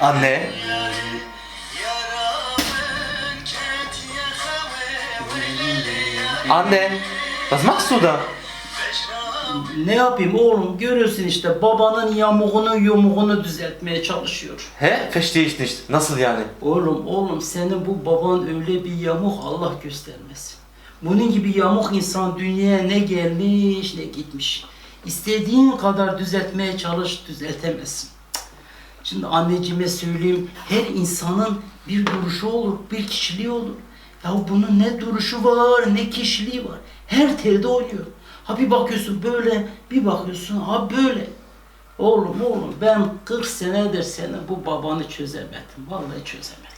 Anne. Anne. Was machst du da? Ne yapayım oğlum görüyorsun işte babanın yamuğunu yumuğunu düzeltmeye çalışıyor. He? Verstehe ich nicht. Nasıl yani? Oğlum oğlum senin bu baban öyle bir yamuk Allah göstermesin. Bunun gibi yamuk insan dünyaya ne gelmiş ne gitmiş. İstediğin kadar düzeltmeye çalış düzeltemezsin. Şimdi anneciğime söyleyeyim her insanın bir duruşu olur, bir kişiliği olur. Ya bunun ne duruşu var ne kişiliği var. Her telde oynuyor. Ha bir bakıyorsun böyle, bir bakıyorsun ha böyle. Oğlum oğlum ben 40 senedir senin bu babanı çözemedim. Vallahi çözemedim.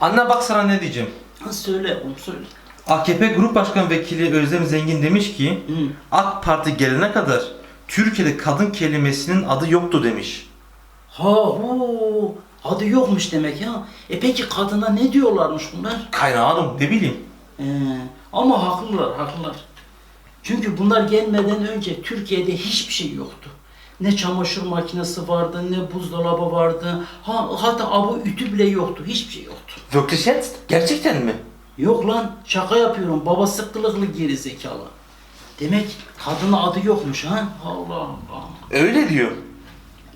Anne bak sana ne diyeceğim. Ha söyle oğlum söyle. AKP Grup Başkan Vekili Özlem Zengin demiş ki Hı. AK Parti gelene kadar Türkiye'de kadın kelimesinin adı yoktu demiş. Ha hu adı yokmuş demek ya. E peki kadına ne diyorlarmış bunlar? Kaynağım ne bileyim. Ee, ama haklılar haklılar. Çünkü bunlar gelmeden önce Türkiye'de hiçbir şey yoktu. Ne çamaşır makinesi vardı, ne buzdolabı vardı. Ha, hatta abu ütü bile yoktu. Hiçbir şey yoktu. Wirklich jetzt? Gerçekten mi? Yok lan şaka yapıyorum. Babası kılıklı geri zekalı. Demek kadının adı yokmuş ha? Allah Allah. Öyle diyor.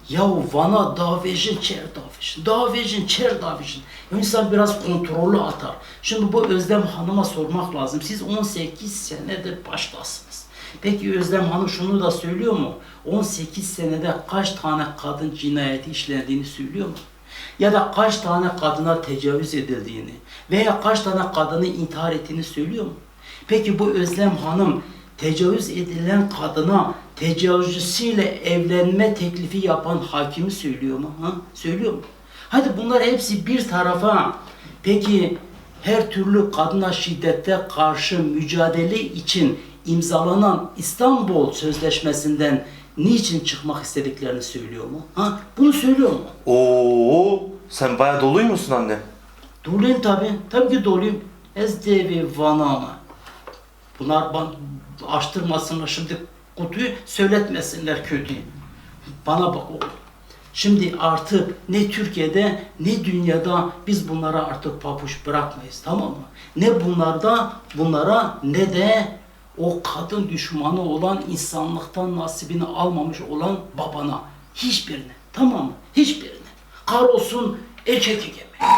Ya Van'a davejin, çer davejin, davejin, çer davejin. İnsan biraz kontrollü atar. Şimdi bu Özlem Hanım'a sormak lazım. Siz 18 senedir baştasınız. Peki Özlem Hanım şunu da söylüyor mu? 18 senede kaç tane kadın cinayeti işlendiğini söylüyor mu? Ya da kaç tane kadına tecavüz edildiğini veya kaç tane kadını intihar ettiğini söylüyor mu? Peki bu Özlem Hanım tecavüz edilen kadına tecavüzcüsüyle evlenme teklifi yapan hakimi söylüyor mu? Ha? Söylüyor mu? Hadi bunlar hepsi bir tarafa. Peki her türlü kadına şiddete karşı mücadele için imzalanan İstanbul Sözleşmesi'nden niçin çıkmak istediklerini söylüyor mu? Ha? Bunu söylüyor mu? Oo, sen bayağı doluymuşsun anne. Doluyum tabi. Tabii ki doluyum. Ezdevi vanama. Bunlar ban açtırmasınlar şimdi kutuyu söyletmesinler kötüyü. Bana bak oğlum. Şimdi artık ne Türkiye'de ne dünyada biz bunlara artık papuç bırakmayız tamam mı? Ne bunlarda bunlara ne de o kadın düşmanı olan insanlıktan nasibini almamış olan babana hiçbirine tamam mı? Hiçbirine. Kahrolsun erkek egemen.